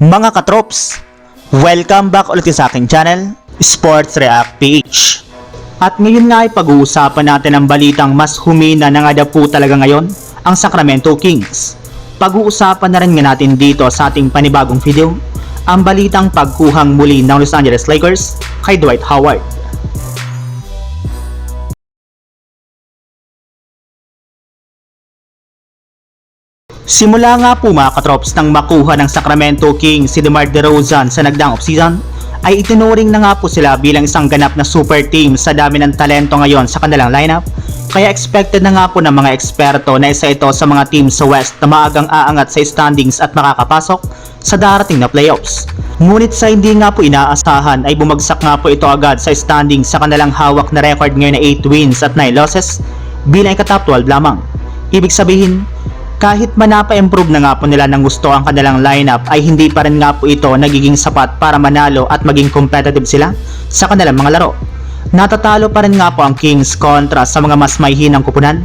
Mga katrops, welcome back ulit sa aking channel, Sports React PH. At ngayon nga ay pag-uusapan natin ang balitang mas humina na nga po talaga ngayon, ang Sacramento Kings. Pag-uusapan na rin nga natin dito sa ating panibagong video, ang balitang pagkuhang muli ng Los Angeles Lakers kay Dwight Howard. Simula nga po mga katrops nang makuha ng Sacramento Kings si DeMar DeRozan sa nagdaang offseason, ay itinuring na nga po sila bilang isang ganap na super team sa dami ng talento ngayon sa kanilang lineup. Kaya expected na nga po ng mga eksperto na isa ito sa mga team sa West na maagang aangat sa standings at makakapasok sa darating na playoffs. Ngunit sa hindi nga po inaasahan ay bumagsak nga po ito agad sa standings sa kanilang hawak na record ngayon na 8 wins at 9 losses bilang ikatop 12 lamang. Ibig sabihin, kahit manapa-improve na nga po nila ng gusto ang kanilang lineup ay hindi pa rin nga po ito nagiging sapat para manalo at maging competitive sila sa kanilang mga laro. Natatalo pa rin nga po ang Kings kontra sa mga mas mahihinang kupunan.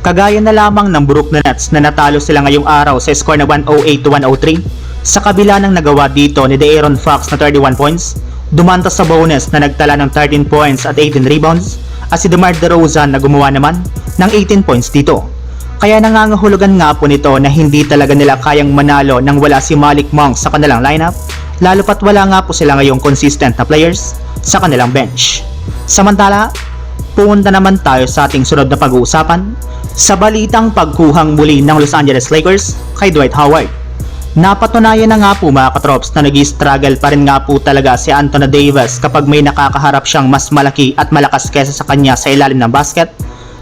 Kagaya na lamang ng Brooklyn Nets na natalo sila ngayong araw sa score na 108 to 103 sa kabila ng nagawa dito ni De'Aaron Fox na 31 points, dumanta sa bonus na nagtala ng 13 points at 18 rebounds at si DeMar DeRozan na gumawa naman ng 18 points dito. Kaya nangangahulugan nga po nito na hindi talaga nila kayang manalo nang wala si Malik Monk sa kanilang lineup, lalo pat wala nga po sila ngayong consistent na players sa kanilang bench. Samantala, pumunta naman tayo sa ating sunod na pag-uusapan sa balitang pagkuhang muli ng Los Angeles Lakers kay Dwight Howard. Napatunayan na nga po mga katrops na nag struggle pa rin nga po talaga si Anthony Davis kapag may nakakaharap siyang mas malaki at malakas kesa sa kanya sa ilalim ng basket,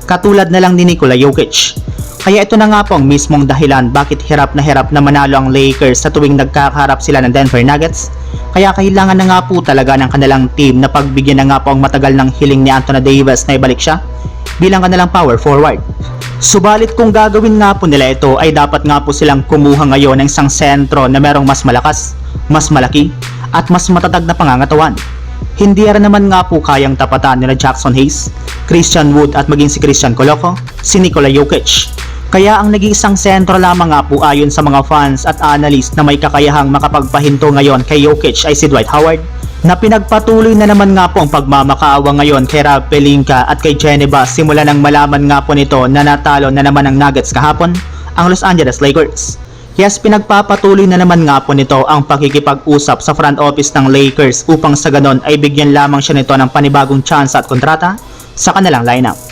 katulad na lang ni Nikola Jokic. Kaya ito na nga po ang mismong dahilan bakit hirap na hirap na manalo ang Lakers sa tuwing nagkakaharap sila ng Denver Nuggets. Kaya kailangan na nga po talaga ng kanilang team na pagbigyan na nga po ang matagal ng hiling ni Anthony Davis na ibalik siya bilang kanilang power forward. Subalit kung gagawin nga po nila ito ay dapat nga po silang kumuha ngayon ng isang sentro na merong mas malakas, mas malaki, at mas matatag na pangangatawan. Hindi rin naman nga po kayang tapatan nila Jackson Hayes, Christian Wood at maging si Christian Coloco, si Nikola Jokic. Kaya ang nag-iisang sentro lamang nga po ayon sa mga fans at analyst na may kakayahang makapagpahinto ngayon kay Jokic ay si Dwight Howard na pinagpatuloy na naman nga po ang pagmamakaawa ngayon kay Rob Pelinka at kay Geneva simula nang malaman nga po nito na natalo na naman ang Nuggets kahapon ang Los Angeles Lakers. Yes, pinagpapatuloy na naman nga po nito ang pakikipag-usap sa front office ng Lakers upang sa ganon ay bigyan lamang siya nito ng panibagong chance at kontrata sa kanilang lineup.